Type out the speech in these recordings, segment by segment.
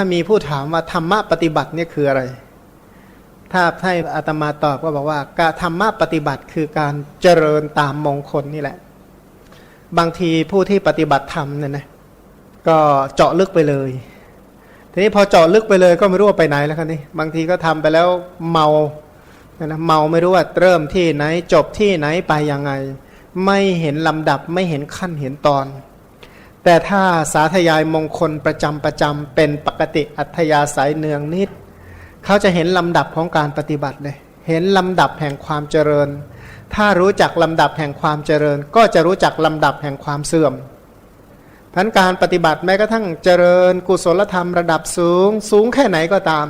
ถ้ามีผู้ถามว่าธรรมะปฏิบัติเนี่ยคืออะไร ถ้าให้อาตมาตอบก็บอกว่า การธรรมะปฏิบัติคือการเจริญตามมงคลนี่แหละ บางทีผู้ที่ปฏิบัติธรรมเนี่ยนะก็เจาะลึกไปเลย ทีนี้พอเจาะลึกไปเลยก็ไม่รู้ว่าไปไหนแล้วครับนี่บางทีก็ทำไปแล้วเมานะเมาไม่รู้ว่าเริ่มที่ไหนจบที่ไหนไปยังไง ไม่เห็นลำดับไม่เห็นขั้นเห็นตอน แต่ถ้าสาธยายมงคลประจำประจำเป็นปกติอัธยาศัยเนืองนิด เขาจะเห็นลำดับของการปฏิบัติเลย เห็นลำดับแห่งความเจริญ ถ้ารู้จักลำดับแห่งความเจริญ ก็จะรู้จักลำดับแห่งความเสื่อมพันการปฏิบัติแม้กระทั่งเจริญ กุศลธรรมระดับสูง สูงแค่ไหนก็ตาม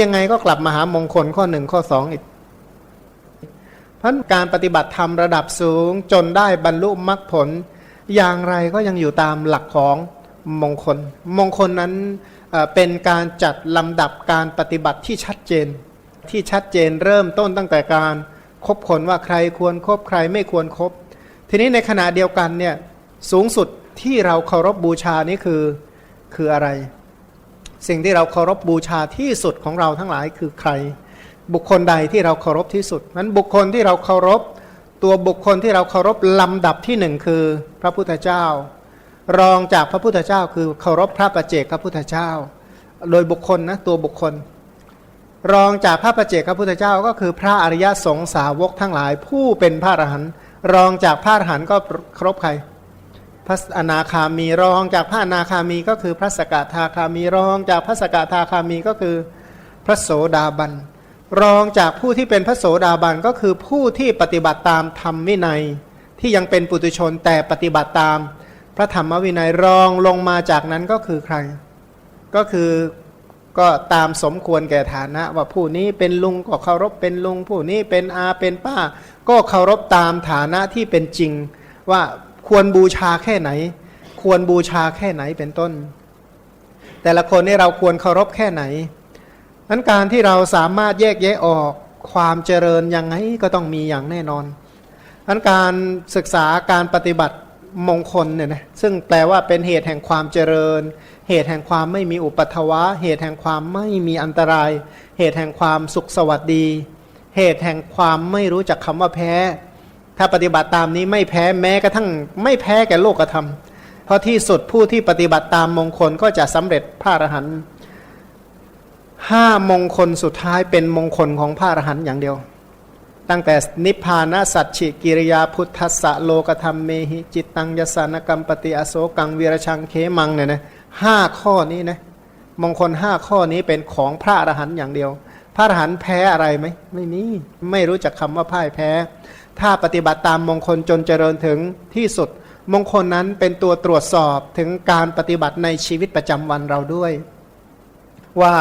ยังไงก็กลับมาหามงคลข้อหนึ่งข้อสองอีกพันการปฏิบัติธรรมระดับสูงจนได้บรรลุมรรคผล อย่างไรก็ยังอยู่ตามหลักของมงคล มงคลนั้นเป็นการจัดลำดับการปฏิบัติที่ชัดเจน ที่ชัดเจนเริ่มต้นตั้งแต่การคบคนว่าใครควรครบใครไม่ควรครบ ทีนี้ในขณะเดียวกันเนี่ยสูงสุดที่เราเคารพบูชานี่คือคืออะไร สิ่งที่เราเคารพบูชาที่สุดของเราทั้งหลายคือใคร บุคคลใดที่เราเคารพที่สุดนั้นบุคคลที่เราเคารพ ตัวบุคคลที่เราเคารพลำดับที่หนึ่งคือพระพุทธเจ้า รองจากพระพุทธเจ้าคือเคารพพระประเจกพระพุทธเจ้า โดยบุคคลนะตัวบุคคล รองจากพระประเจกพระพุทธเจ้าก็คือพระอริยสงสาวกทั้งหลายผู้เป็นพระอรหันต์รองจากพระอรหันต์ก็เคารพใครพระอนาคามีรองจากพระอนาคามีก็คือพระสกทาคามีรองจากพระสกทาคามีก็คือพระโสดาบัน รองจากผู้ที่เป็นพระโสดาบันก็คือผู้ที่ปฏิบัติตามธรรมวินัย ที่ยังเป็นปุตุชนแต่ปฏิบัติตามพระธรรมวินัยรองลงมาจากนั้นก็คือใคร ก็คือก็ตามสมควรแก่ฐานะ ว่าผู้นี้เป็นลุงก็เคารพเป็นลุง ผู้นี้เป็นอาเป็นป้า ก็เคารพตามฐานะที่เป็นจริง ว่าควรบูชาแค่ไหน ควรบูชาแค่ไหนเป็นต้น แต่ละคนนี่เราควรเคารพแค่ไหน นั้นการที่เราสามารถแยกแยะออกความเจริญยังไงก็ต้องมีอย่างแน่นอนนั้นการศึกษาการปฏิบัติมงคลเนี่ยนะซึ่งแปลว่าเป็นเหตุแห่งความเจริญ เหตุแห่งความไม่มีอุปัตวะ เหตุแห่งความไม่มีอันตราย เหตุแห่งความสุขสวัสดี เหตุแห่งความไม่รู้จักคำว่าแพ้ ถ้าปฏิบัติตามนี้ไม่แพ้แม้กระทั่งไม่แพ้แก่โลกธรรม เพราะที่สุดผู้ที่ปฏิบัติตามมงคลก็จะสำเร็จพระอรหันต์ ห้ามงคลสุดท้ายเป็นมงคลของพระอรหันต์อย่างเดียว ตั้งแต่นิพพานะสัจฉิกิริยาพุทธัสสะโลกธรรมเมหิจิตตังยสานกรรมปฏิอโศกังวีรชังเคมังเนี่ยนะห้าข้อนี้นะมงคลห้าข้อนี้เป็นของพระอรหันต์อย่างเดียว พระอรหันต์แพ้อะไรไหมไม่มีไม่รู้จักคำว่าพ่ายแพ้ ถ้าปฏิบัติตามมงคลจนเจริญถึงที่สุด มงคลนั้นเป็นตัวตรวจสอบถึงการปฏิบัติในชีวิตประจำวันเราด้วย ว่า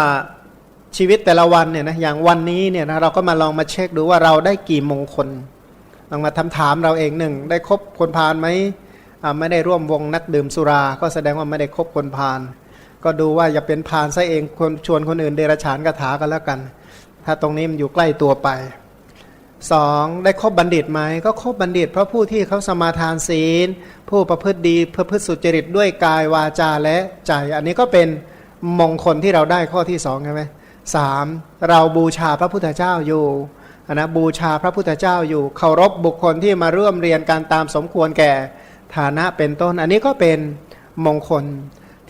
ชีวิตแต่ละวันเนี่ยนะอย่างวันนี้เนี่ยนะเราก็มาลองมาเช็คดูว่าเราได้กี่มงคลลองมาทำถามเราเองหนึ่งได้คบคนพาลไหมไม่ได้ร่วมวงนักดื่มสุรา ก็แสดงว่าไม่ได้คบคนพาลก็ดูว่าอย่าเป็นพาลซะเองคนชวนคนอื่นเดรัจฉานกถากันแล้วกัน ถ้าตรงนี้มันอยู่ใกล้ตัวไปสองได้คบบัณฑิตไหมก็คบบัณฑิต เพราะผู้ที่เขาสมาทานศีล ผู้ประพฤติดีประพฤติสุจริตด้วยกายวาจาและใจ อันนี้ก็เป็นมงคลที่เราได้ข้อที่สองใช่ไหม สามเราบูชาพระพุทธเจ้าอยู่นะบูชาพระพุทธเจ้าอยู่เคารพบุคคลที่มาร่วมเรียนการตามสมควรแก่ฐานะเป็นต้น อันนี้ก็เป็นมงคล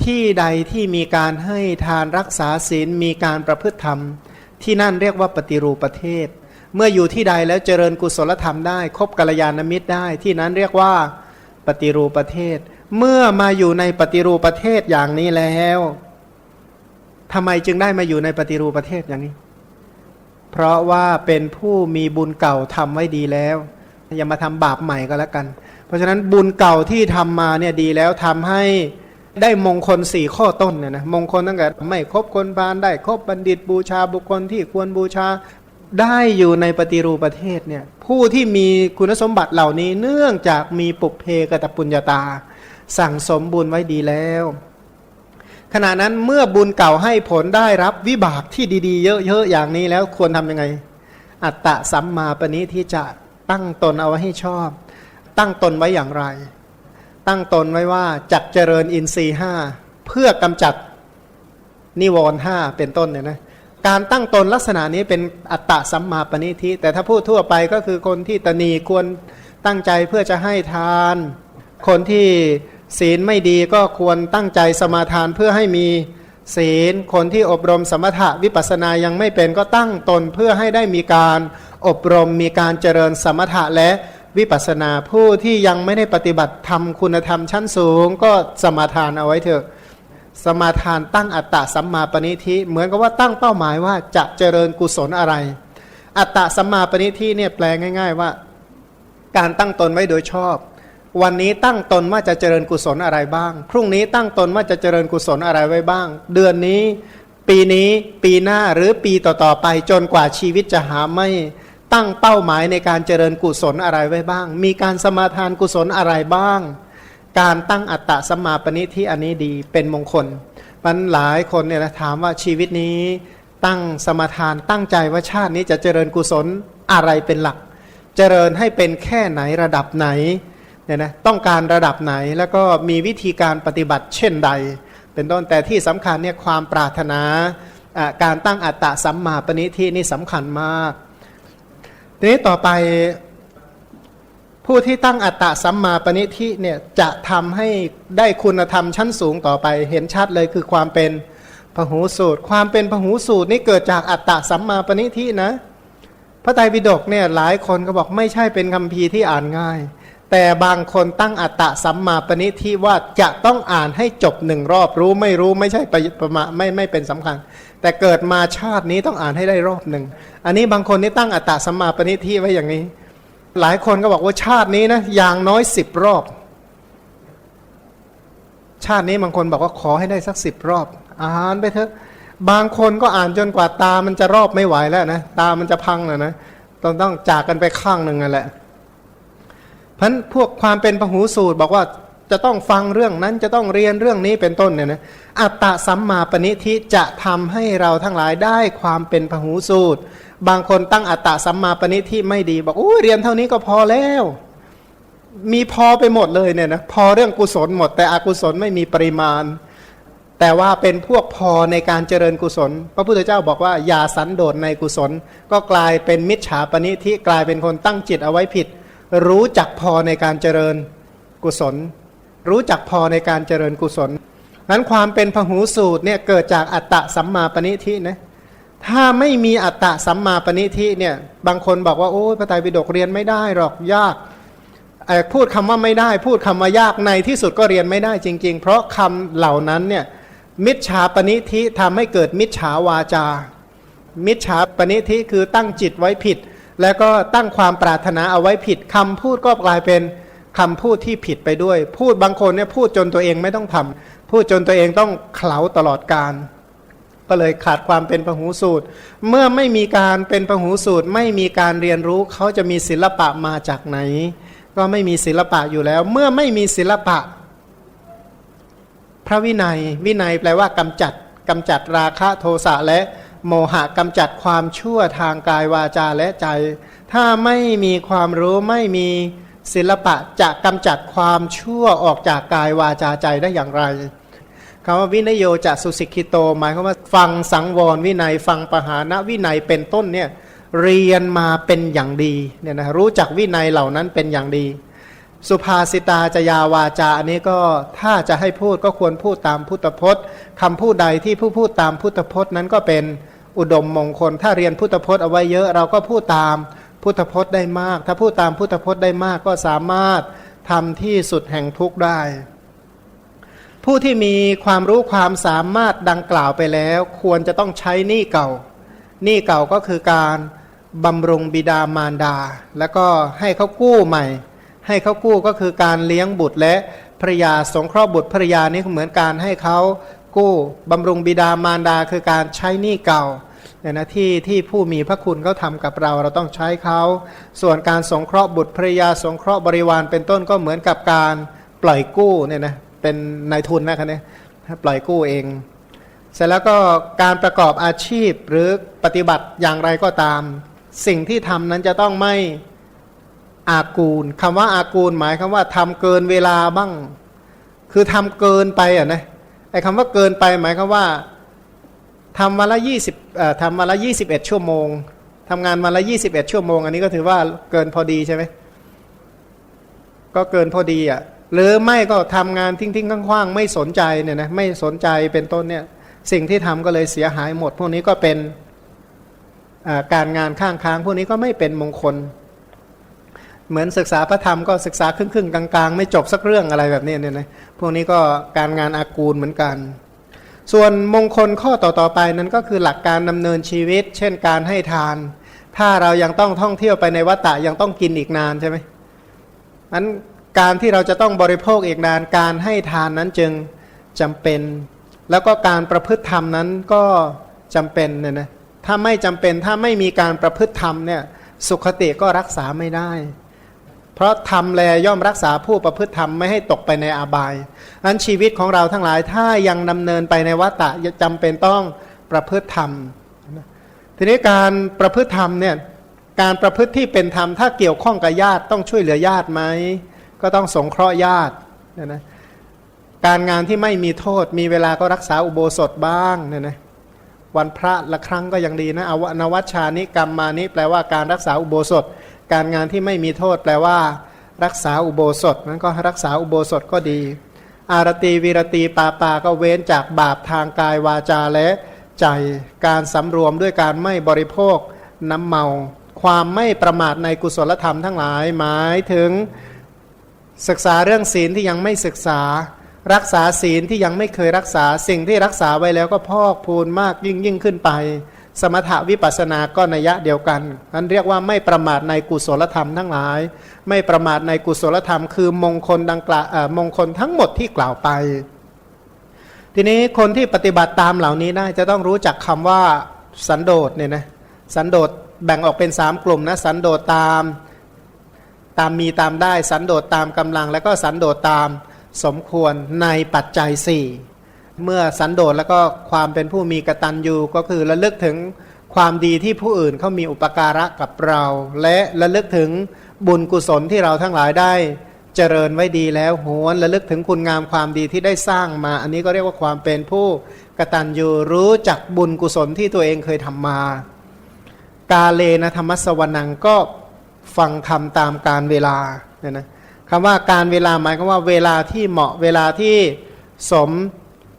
ที่ใดที่มีการให้ทานรักษาศีลมีการประพฤติธรรม ที่นั่นเรียกว่าปฏิรูปประเทศ เมื่ออยู่ที่ใดแล้วเจริญกุศลธรรมได้ คบกัลยาณมิตรได้ ที่นั้นเรียกว่าปฏิรูปประเทศ เมื่อมาอยู่ในปฏิรูปประเทศอย่างนี้แล้ว ทำไมจึงได้มาอยู่ในปฏิรูปประเทศอย่างนี้ เพราะว่าเป็นผู้มีบุญเก่าทำไว้ดีแล้ว อย่ามาทำบาปใหม่ก็แล้วกัน เพราะฉะนั้นบุญเก่าที่ทำมาเนี่ยดีแล้วทำให้ได้มงคลสี่ข้อต้นเนี่ยนะมงคลตั้งแต่ไม่ครบคนพาลได้ครบบัณฑิตบูชาบุคคลที่ควรบูชาได้อยู่ในปฏิรูปประเทศเนี่ยผู้ที่มีคุณสมบัติเหล่านี้เนื่องจากมีปุเพกตปุญญาตา สั่งสมบุญไว้ดีแล้ว ขณะนั้นเมื่อบุญเก่าให้ผลได้รับวิบากที่ดี ๆ เยอะๆอย่างนี้แล้วควรทำยังไง อัตตะสัมมาปณิที่จะตั้งตนเอาไว้ให้ชอบ ตั้งตนไว้อย่างไร ตั้งตนไว้ว่าจักเจริญอินทรีห้าเพื่อกำจัดนิวรณ์ห้าเป็นต้นเนี่ยนะการตั้งตนลักษณะนี้เป็นอัตตะสัมมาปณิทิแต่ถ้าพูดทั่วไปก็คือคนที่ตนีควรตั้งใจเพื่อจะให้ทาน คนที่ ศีลไม่ดีก็ควรตั้งใจสมาทานเพื่อให้มีศีล คนที่อบรมสมถะวิปัสสนายังไม่เป็นก็ตั้งตนเพื่อให้ได้มีการอบรมมีการเจริญสมถะและวิปัสสนาผู้ที่ยังไม่ได้ปฏิบัติธรรมคุณธรรมชั้นสูง ก็สมาทานเอาไว้เถอะ สมาทานตั้งอัตตะสัมมาปณิธิเหมือนกับว่าตั้งเป้าหมายว่าจะเจริญกุศลอะไร อัตตะสัมมาปณิธิเนี่ยแปลง่าย ๆ ว่า การตั้งตนไว้โดยชอบ วันนี้ตั้งตนว่าจะเจริญกุศลอะไรบ้าง พรุ่งนี้ตั้งตนว่าจะเจริญกุศลอะไรไว้บ้าง เดือนนี้ ปีนี้ ปีหน้าหรือปีต่อๆไปจนกว่าชีวิตจะหาไม่ตั้งเป้าหมายในการเจริญกุศลอะไรไว้บ้าง มีการสมาทานกุศลอะไรบ้าง การตั้งอัตตะสมมาปณิที่อันนี้ดีเป็นมงคลมันหลายคนเนี่ยนะถามว่าชีวิตนี้ตั้งสมาทานตั้งใจว่าชาตินี้จะเจริญกุศลอะไรเป็นหลัก เจริญให้เป็นแค่ไหนระดับไหน เนี่ยนะต้องการระดับไหนแล้วก็มีวิธีการปฏิบัติเช่นใด เป็นต้นแต่ที่สำคัญเนี่ยความปรารถนาการตั้งอัตตะสัมมาปณิที่นี่สำคัญมากทีนี้ต่อไปผู้ที่ตั้งอัตตะสัมมาปณิธิเนี่ยจะทำให้ได้คุณธรรมชั้นสูงต่อไป เห็นชัดเลยคือความเป็นพหูสูตร ความเป็นพหูสูตรนี่เกิดจากอัตตะสัมมาปณิธินะ พระไตรปิฎกเนี่ยหลายคนก็บอกไม่ใช่เป็นคำพีร์ที่อ่านง่าย แต่บางคนตั้งอัตตะสัมมาปณิธิว่าจะต้องอ่านให้จบหนึ่งรอบรู้ไม่รู้ไม่ใช่ประประมาไม่ไม่เป็นสำคัญ แต่เกิดมาชาตินี้ต้องอ่านให้ได้รอบหนึ่งอันนี้บางคนนี่ตั้งอัตตะสัมมาปณิธิไว้อย่างนี้ หลายคนก็บอกว่าชาตินี้นะอย่างน้อยสิบรอบ ชาตินี้บางคนบอกว่าขอให้ได้สักสิบรอบ อ่านไปเถอะบางคนก็อ่านจนกว่าตามันจะรอบไม่ไหวแล้วนะตามันจะพังแล้วนะต้องต้องจากกันไปข้างหนึ่งนั่นแหละ พันพวกความเป็นพหูสูตรบอกว่าจะต้องฟังเรื่องนั้นจะต้องเรียนเรื่องนี้เป็นต้นเนี่ยนะอัตตะสัมมาปณิธิจะทำให้เราทั้งหลายได้ความเป็นพหูสูตร บางคนตั้งอัตตะสัมมาปณิธิไม่ดีบอกโอ้เรียนเท่านี้ก็พอแล้ว มีพอไปหมดเลยเนี่ยนะพอเรื่องกุศลหมด แต่อกุศลไม่มีปริมาณ แต่ว่าเป็นพวกพอในการเจริญกุศล พระพุทธเจ้าบอกว่าอย่าสันโดษในกุศล ก็กลายเป็นมิจฉาปณิธิกลายเป็นคนตั้งจิตเอาไว้ผิด รู้จักพอในการเจริญกุศล รู้จักพอในการเจริญกุศลนั้นความเป็นพหูสูตรเนี่ยเกิดจากอัตตะสัมมาปณิธินะถ้าไม่มีอัตตะสัมมาปณิธิเนี่ยบางคนบอกว่าโอ้พระไตรปิฎกเรียนไม่ได้หรอกยากพูดคำว่าไม่ได้ พูดคำว่ายากในที่สุดก็เรียนไม่ได้จริง ๆ เพราะคำเหล่านั้นเนี่ยมิจฉาปณิธิทำให้เกิดมิจฉาวาจา มิจฉาปณิธิคือตั้งจิตไว้ผิด แล้วก็ตั้งความปรารถนาเอาไว้ผิดคำพูดก็กลายเป็นคำพูดที่ผิดไปด้วย พูดบางคนเนี่ยพูดจนตัวเองไม่ต้องทำพูดจนตัวเองต้องเขลาตลอดการ ก็เลยขาดความเป็นพหูสูตร เมื่อไม่มีการเป็นพหูสูตร ไม่มีการเรียนรู้เขาจะมีศิลปะมาจากไหน ก็ไม่มีศิลปะอยู่แล้ว เมื่อไม่มีศิลปะ พระวินัย วินัยแปลว่ากำจัดกำจัดราคะโทสะและ โมหะกำจัดความชั่วทางกายวาจาและใจ ถ้าไม่มีความรู้ไม่มีศิลปะจะกำจัดความชั่วออกจากกายวาจาใจได้อย่างไรคำว่าวินยโยจะสุสิกิโต หมายความว่าฟังสังวรวินัยฟังปหานะวินัยเป็นต้นเนี่ยเรียนมาเป็นอย่างดีเนี่ยนะรู้จักวินัยเหล่านั้นเป็นอย่างดี สุภาสิตาจยาวาจาอันนี้ก็ถ้าจะให้พูดก็ควรพูดตามพุทธพจน์คำพูดใดที่ผู้พูดตามพุทธพจน์นั้นก็เป็น อุดมมงคล ถ้าเรียนพุทธพจน์เอาไว้เยอะเราก็พูดตามพุทธพจน์ได้มาก ถ้าพูดตามพุทธพจน์ได้มากก็สามารถทำที่สุดแห่งทุกข์ได้ ผู้ที่มีความรู้ความสามารถดังกล่าวไปแล้ว ควรจะต้องใช้หนี้เก่าหนี้เก่าก็คือการบำรุงบิดามารดา แล้วก็ให้เขากู้ใหม่ ให้เขากู้ก็คือการเลี้ยงบุตรและภรยาสงเคราะห์บุตรภรยานี่เหมือนการให้เขา กู้บำรุงบิดามารดาคือการใช้หนี้เก่าเนี่ยนะที่ที่ผู้มีพระคุณเขาทำกับเราเราต้องใช้เขา ส่วนการสงเคราะห์บุตรภรยาสงเคราะห์บริวารเป็นต้นก็เหมือนกับการปล่อยกู้เนี่ยนะเป็นนายทุนนะครับเนี่ยปล่อยกู้เอง เสร็จแล้วก็การประกอบอาชีพหรือปฏิบัติอย่างไรก็ตาม สิ่งที่ทำนั้นจะต้องไม่อากูลคำว่าอากูลหมายคำว่าทำเกินเวลาบ้าง คือทำเกินไปอะนะ อ้คำว่าเกินไปหมายคำว่าทำวันละยี่สิบเอ่อทำวันละยี่สิบเอ็ดชั่วโมงทำงานวันละยี่สิบเอ็ดชั่วโมง อันนี้ก็ถือว่าเกินพอดีใช่ไหมก็เกินพอดีอะหรือไม่ก็ทำงานทิ้งๆคว้างๆไม่สนใจเนี่ยนะไม่สนใจเป็นต้นเนี่ยสิ่งที่ทำก็เลยเสียหายหมด พวกนี้ก็เป็นการงานข้างค้างพวกนี้ก็ไม่เป็นมงคล เหมือนศึกษาพระธรรมก็ศึกษาครึ่งๆกลางๆ ไม่จบสักเรื่องอะไรแบบนี้เนี่ยนะพวกนี้ก็การงานอากูลเหมือนกัน ส่วนมงคลข้อต่อๆไปนั้นก็คือหลักการดำเนินชีวิต เช่นการให้ทาน ถ้าเรายังต้องท่องเที่ยวไปในวัฏฏะยังต้องกินอีกนานใช่ไหมนั้นการที่เราจะต้องบริโภคอีกนานการให้ทานนั้นจึงจำเป็น แล้วก็การประพฤติธรรมนั้นก็จำเป็นเนี่ยนะถ้าไม่จำเป็นถ้าไม่มีการประพฤติธรรมเนี่ยสุขติก็รักษาไม่ได้ เพราะธรรมแลย่อมรักษาผู้ประพฤติธรรมไม่ให้ตกไปในอาบายอันชีวิตของเราทั้งหลายถ้ายังดำเนินไปในวัฏฏะจำเป็นต้องประพฤติธรรม ทีนี้การประพฤติธรรมเนี่ยการประพฤติที่เป็นธรรมถ้าเกี่ยวข้องกับญาติต้องช่วยเหลือญาติไหมก็ต้องสงเคราะห์ญาติเนี่ยนะการงานที่ไม่มีโทษมีเวลาก็รักษาอุโบสถบ้างเนี่ยนะวันพระละครั้งก็ยังดีนะอวนวัชชานิกรรมมานิแปลว่าการรักษาอุโบสถ การงานที่ไม่มีโทษแปลว่า รักษาอุโบสถนั้นก็รักษาอุโบสถก็ดี อารตีวีรตีปาปาก็เว้นจากบาปทางกายวาจาและใจการสำรวมด้วยการไม่บริโภคน้ำเมา ความไม่ประมาทในกุศลธรรมทั้งหลายหมายถึงศึกษาเรื่องศีลที่ยังไม่ศึกษา รักษาศีลที่ยังไม่เคยรักษาสิ่งที่รักษาไว้แล้วก็พอกพูนมากยิ่งยิ่งขึ้นไป สมถะวิปัสสนาก็นัยยะเดียวกันนั้นเรียกว่าไม่ประมาทในกุศลธรรมทั้งหลาย ไม่ประมาทในกุศลธรรม คือมงคลดังกล่าวมงคลทั้งหมดที่กล่าวไป ทีนี้คนที่ปฏิบัติตามเหล่านี้ได้จะต้องรู้จักคำว่าสันโดษเนี่ยนะสันโดษแบ่งออกเป็นสามกลุ่มนะสันโดษตามตามมีตามได้ สันโดษตามกำลัง แล้วก็สันโดษตามสมควรในปัจจัยสี่ เมื่อสันโดษแล้วก็ความเป็นผู้มีกตัญญูก็คือระลึกถึงความดีที่ผู้อื่นเขามีอุปการะกับเรา และระลึกถึงบุญกุศลที่เราทั้งหลายได้เจริญไว้ดีแล้วหวนระลึกถึงคุณงามความดีที่ได้สร้างมา อันนี้ก็เรียกว่าความเป็นผู้กตัญญูรู้จักบุญกุศลที่ตัวเองเคยทำมา กาเลนะธรรมสวนังก็ฟังธรรมตามการเวลาเนี่ยนะคำว่าการเวลาหมายความว่าเวลาที่เหมาะเวลาที่สม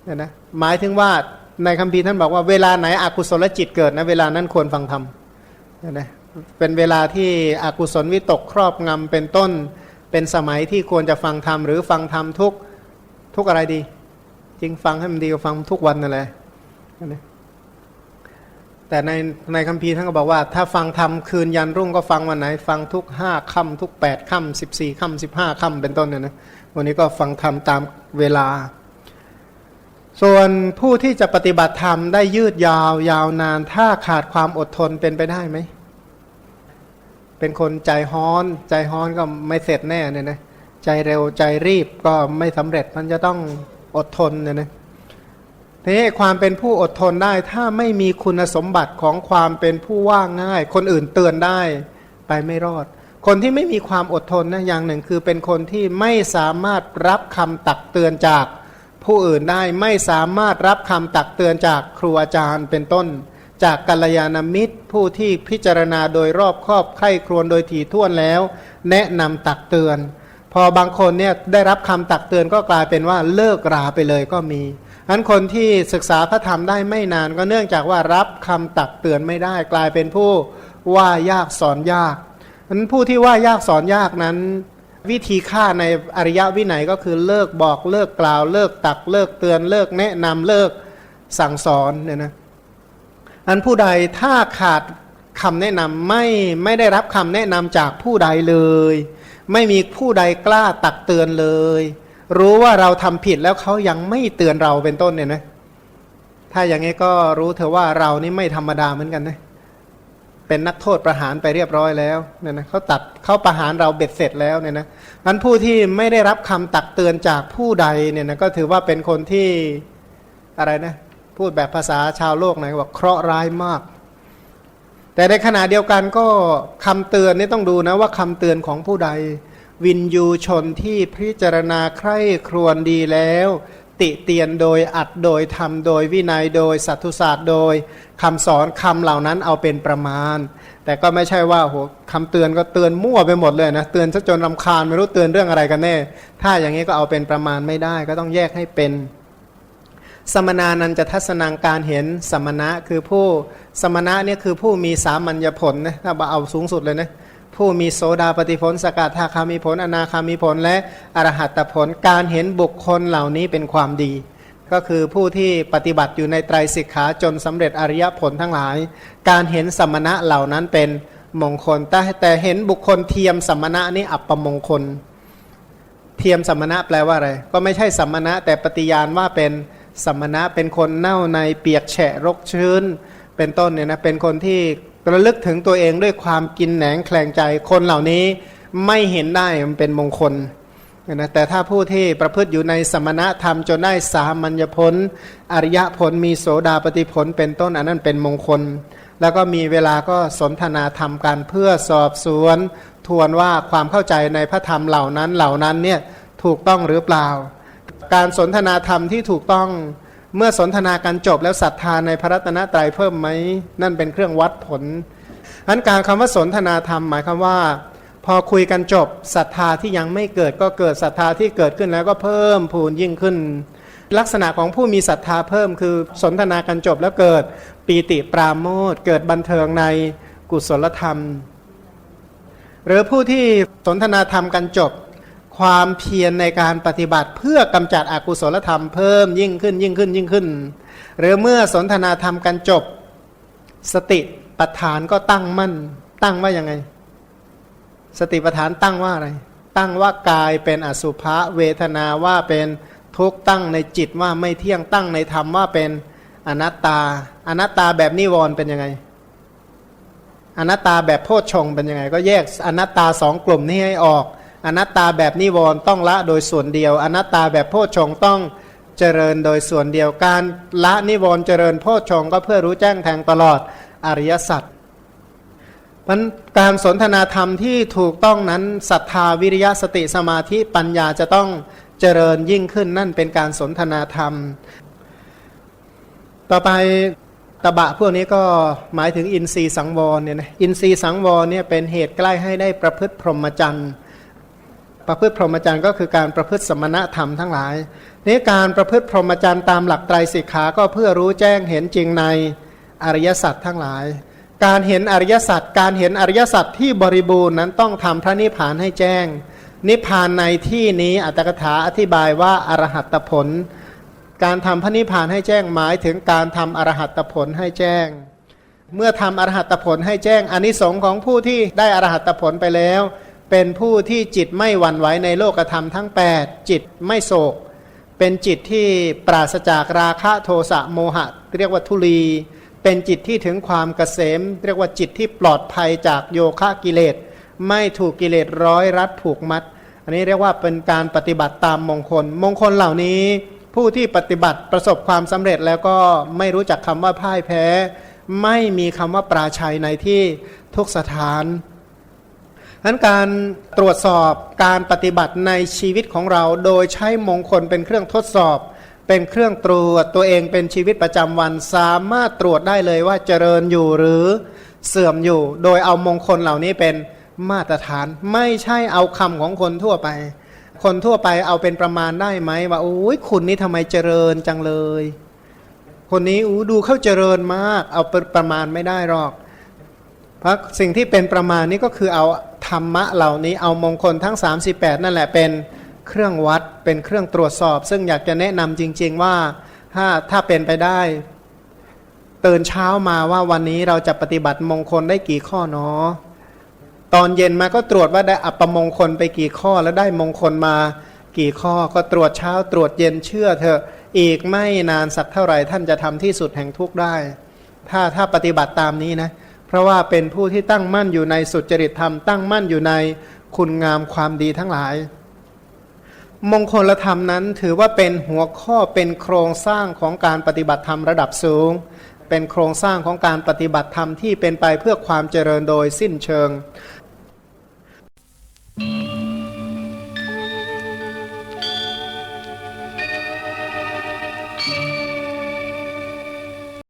เนี่ยนะหมายถึงว่าในคัมภีร์ท่านบอกว่าเวลาไหนอกุศลจิตเกิดนะเวลานั้นควรฟังธรรมเนี่ยนะเป็นเวลาที่อกุศลวิตกครอบงำเป็นต้น เป็นสมัยที่ควรจะฟังธรรมหรือฟังธรรมทุกทุกอะไรดี จริงฟังให้มันดีกว่าฟังทุกวันนั่นแหละนะแต่ในในคัมภีร์ท่านก็บอกว่า ถ้าฟังธรรมคืนยันรุ่งก็ฟังวันไหน ฟังทุกห้าค่ำทุกแปดค่ำสิบสี่ค่ำสิบห้าค่ำเป็นต้นเนี่ยนะวันนี้ก็ฟังธรรมตามเวลา ส่วนผู้ที่จะปฏิบัติธรรมได้ยืดยาวยาวนาน ถ้าขาดความอดทนเป็นไปได้ไหม เป็นคนใจฮ้อน ใจฮ้อนก็ไม่เสร็จแน่เนี่ยนะใจเร็วใจรีบก็ไม่สำเร็จมันจะต้องอดทนเนี่ยนะทีนี้ความเป็นผู้อดทนได้ ถ้าไม่มีคุณสมบัติของความเป็นผู้ว่าง่าย คนอื่นเตือนได้ไปไม่รอด คนที่ไม่มีความอดทนนะอย่างหนึ่งคือเป็นคนที่ไม่สามารถรับคำตักเตือนจาก ผู้อื่นได้ไม่สามารถรับคำตักเตือนจากครูอาจารย์เป็นต้น จากกัลยาณมิตร ผู้ที่พิจารณาโดยรอบครอบไข้ครวนโดยถี่ถ้วนแล้ว แนะนำตักเตือน พอบางคนเนี่ยได้รับคำตักเตือนก็กลายเป็นว่าเลิกราไปเลยก็มีอันคนที่ศึกษาพระธรรมได้ไม่นานก็เนื่องจากว่ารับคำตักเตือนไม่ได้ กลายเป็นผู้ว่ายากสอนยากอันผู้ที่ว่ายากสอนยากนั้น วิธีฆ่าในอริยวินัยก็คือเลิกบอกเลิกกล่าว เลิกตักเลิกเตือนเลิกแนะนำเลิกสั่งสอนเนี่ยนะอันผู้ใดถ้าขาดคำแนะนำไม่ไม่ได้รับคำแนะนำจากผู้ใดเลย ไม่มีผู้ใดกล้าตักเตือนเลย รู้ว่าเราทำผิดแล้วเขายังไม่เตือนเราเป็นต้นเนี่ยนะถ้าอย่างนี้ก็รู้เถอว่าเรานี่ไม่ธรรมดาเหมือนกันนะ เป็นนักโทษประหารไปเรียบร้อยแล้วเนี่ยนะเขาตัดเขาประหารเราเบ็ดเสร็จแล้วเนี่ยนะนั้นผู้ที่ไม่ได้รับคำตักเตือนจากผู้ใดเนี่ยนะก็ถือว่าเป็นคนที่อะไรนะพูดแบบภาษาชาวโลกหน่อยว่าเคราะห์ร้ายมาก แต่ในขณะเดียวกันก็คำเตือนนี่ต้องดูนะว่าคำเตือนของผู้ใด วินยูชนที่พิจารณาใคร่ครวญดีแล้ว ติเตียนโดยอัดโดยทำโดยวินัยโดยสัตุศาสตร์โดยคำสอนคำเหล่านั้นเอาเป็นประมาณ แต่ก็ไม่ใช่ว่าโหคำเตือนก็เตือนมั่วไปหมดเลยนะเตือนซะจนรำคาญไม่รู้เตือนเรื่องอะไรกันแน่ ถ้าอย่างนี้ก็เอาเป็นประมาณไม่ได้ ก็ต้องแยกให้เป็น สมนานันจะทัศนังการเห็นสมณะคือผู้สมณะเนี่ยคือผู้มีสามัญญผลนะถ้าเอาสูงสุดเลยนะ ผู้มีโสดาปฏิผลสกทาคามีผล อนาคามีผลและอรหัตผลการเห็นบุคคลเหล่านี้เป็นความดี ก็คือผู้ที่ปฏิบัติอยู่ในไตรสิกขาจนสำเร็จอริยผลทั้งหลาย การเห็นสมณะเหล่านั้นเป็นมงคลแต่แต่เห็นบุคคลเทียมสมณะนี่อัปปมงคล เทียมสมณะแปลว่าอะไร ก็ไม่ใช่สมณะ แต่ปฏิญาณว่าเป็นสมณะเป็นคนเน่าในเปียกแฉะรกชื้น เป็นต้นเนี่ยนะเป็นคนที่ ระลึกถึงตัวเองด้วยความกินแหนงแคลงใจ คนเหล่านี้ไม่เห็นได้มันเป็นมงคลนะแต่ถ้าผู้ที่ประพฤติอยู่ในสมณธรรมจนได้สามัญญผล อริยผลมีโสดาปฏิผลเป็นต้นอันนั้นเป็นมงคล แล้วก็มีเวลาก็สนทนาธรรมกันเพื่อสอบสวน ทวนว่าความเข้าใจในพระธรรมเหล่านั้นเหล่านั้นเนี่ยถูกต้องหรือเปล่า การสนทนาธรรมที่ถูกต้อง เมื่อสนทนากันจบแล้วศรัทธาในพระรัตนตรัยเพิ่มไหมนั่นเป็นเครื่องวัดผลอันการคำว่าสนทนาธรรมหมายความว่า พอคุยกันจบศรัทธาที่ยังไม่เกิดก็เกิดศรัทธาที่เกิดขึ้นแล้วก็เพิ่มพูนยิ่งขึ้น ลักษณะของผู้มีศรัทธาเพิ่มคือสนทนากันจบแล้วเกิดปีติปราโมทเกิดบันเทิงในกุศลธรรม หรือผู้ที่สนทนาธรรมกันจบ ความเพียรในการปฏิบัติเพื่อกำจัดอกุศลธรรมเพิ่มยิ่งขึ้นยิ่งขึ้นยิ่งขึ้น หรือเมื่อสนทนาธรรมกันจบสติปัฏฐานก็ตั้งมั่น ตั้งว่ายังไง สติปัฏฐานตั้งว่าอะไร ตั้งว่ากายเป็นอสุภะเวทนาว่าเป็นทุกตั้งในจิตว่าไม่เที่ยงตั้งในธรรมว่าเป็นอนัตตา อนัตตาแบบนิวรณ์เป็นยังไง อนัตตาแบบโพชฌงเป็นยังไง ก็แยกอนัตตาสองกลุ่มนี้ให้ออก อนัตตาแบบนิวรณ์ต้องละโดยส่วนเดียว อนัตตาแบบโพชฌงต้องเจริญโดยส่วนเดียวการละนิวรณ์เจริญโพชฌงก็เพื่อรู้แจ้งแทงตลอดอริยสัจมันการสนทนาธรรมที่ถูกต้องนั้นศรัทธาวิริยะสติสมาธิปัญญาจะต้องเจริญยิ่งขึ้นนั่นเป็นการสนทนาธรรม ต่อไปตบะพวกนี้ก็หมายถึงอินทรีย์สังวรเนี่ยนะอินทรีย์สังวรเนี่ยเป็นเหตุใกล้ให้ได้ประพฤติพรหมจรรย์ ประพฤติพรหมจรรย์ก็คือการประพฤติสมณธรรมทั้งหลายนี้การประพฤติพรหมจรรย์ตามหลักไตรสิกขาก็เพื่อรู้แจ้งเห็นจริงในอริยสัจทั้งหลาย การเห็นอริยสัจการเห็นอริยสัจที่บริบูรณ์นั้นต้องทำพระนิพพานให้แจ้ง นิพพานในที่นี้อัตถกถาอธิบายว่าอรหัตผล การทำพระนิพพานให้แจ้งหมายถึงการทำอรหัตผลให้แจ้ง เมื่อทำอรหัตผลให้แจ้งอนิสงค์ของผู้ที่ได้อรหัตผลไปแล้ว เป็นผู้ที่จิตไม่หวั่นไหวในโลกธรรมทั้ง 8 จิตไม่โศก เป็นจิตที่ปราศจากราคะโทสะโมหะ เรียกว่าทุลี เป็นจิตที่ถึงความเกษม เรียกว่าจิตที่ปลอดภัยจากโยคะกิเลส ไม่ถูกกิเลสร้อยรัดผูกมัด อันนี้เรียกว่าเป็นการปฏิบัติตามมงคล มงคลเหล่านี้ ผู้ที่ปฏิบัติประสบความสำเร็จแล้วก็ไม่รู้จักคำว่าพ่ายแพ้ ไม่มีคำว่าปราชัยในที่ทุกสถาน นั้นการตรวจสอบการปฏิบัติในชีวิตของเรา โดยใช้มงคลเป็นเครื่องทดสอบ เป็นเครื่องตรวจตัวเองเป็นชีวิตประจำวัน สามารถตรวจได้เลยว่าเจริญอยู่หรือเสื่อมอยู่ โดยเอามงคลเหล่านี้เป็นมาตรฐานไม่ใช่เอาคำของคนทั่วไป คนทั่วไปเอาเป็นประมาณได้ไหมว่าโอ้ยคุณนี่ทำไมเจริญจังเลย คนนี้อู้ดูเข้าเจริญมาก เอาเป็นประมาณไม่ได้หรอก ราะสิ่งที่เป็นประมาณนี้ก็คือเอาธรรมะเหล่านี้เอามงคลทั้ง 38 นั่นแหละเป็นเครื่องวัดเป็นเครื่องตรวจสอบ ซึ่งอยากจะแนะนำจริง ๆว่าถ้าถ้าเป็นไปได้ตื่นเช้ามาว่าวันนี้เราจะปฏิบัติมงคลได้กี่ข้อเนาะตอนเย็นมาก็ตรวจว่าได้อัปมงคลไปกี่ข้อแล้วได้มงคลมากี่ข้อก็ตรวจเช้าตรวจเย็นเชื่อเถอะอีกไม่นานสักเท่าไหร่ท่านจะทำที่สุดแห่งทุกได้ ถ้าถ้าปฏิบัติตามนี้นะเเพราะว่าเป็นผู้ที่ตั้งมั่นอยู่ในสุจริตธรรมตั้งมั่นอยู่ในคุณงามความดีทั้งหลาย มงคลธรรมนั้นถือว่าเป็นหัวข้อเป็นโครงสร้างของการปฏิบัติธรรมระดับสูง เป็นโครงสร้างของการปฏิบัติธรรมที่เป็นไปเพื่อความเจริญโดยสิ้นเชิง